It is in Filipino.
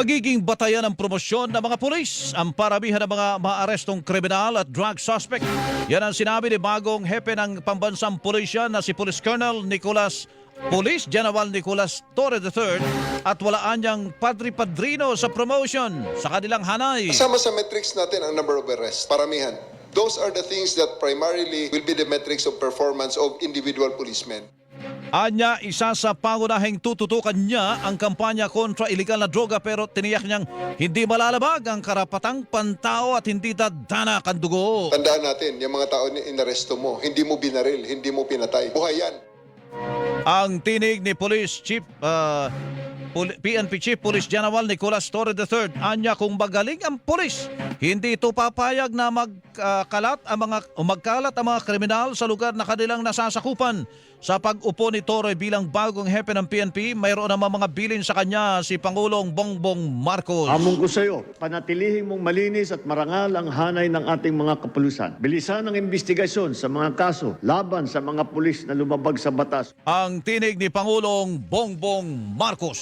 Magiging batayan ng promosyon ng mga pulis ang paramihan ng mga maarestong kriminal at drug suspect. Yan ang sinabi ni bagong hepe ng pambansang pulisya na si Police Colonel Nicolas Police General Nicolas Torre III at walaan niyang padri-padrino sa promotion sa kanilang hanay. Kasama sa metrics natin ang number of arrests, paramihan. Those are the things that primarily will be the metrics of performance of individual policemen. Anya, isa sa pangunahing tututukan niya ang kampanya kontra iligal na droga pero tiniyak niyang hindi malalabag ang karapatang pantao at hindi dadanak ang dugo. Tandaan natin, yung mga tao na inaresto mo, hindi mo binaril, hindi mo pinatay. Buhay yan. Ang tinig ni Police Chief Pol- PNP Chief Police General Nicolas Torre III anya kung magaling ang pulis hindi ito papayag na magkalat ang mga magkalat ang mga kriminal sa lugar na kanilang nasasakupan sa pag-upo ni Torre bilang bagong hepe ng PNP mayroon naman mga bilin sa kanya si Pangulong Bongbong Marcos Among ko sa iyo, panatilihing mong malinis at marangal ang hanay ng ating mga kapulisan. Bilisan ang investigasyon sa mga kaso laban sa mga pulis na lumabag sa batas. Tinig ni Pangulong Bongbong Marcos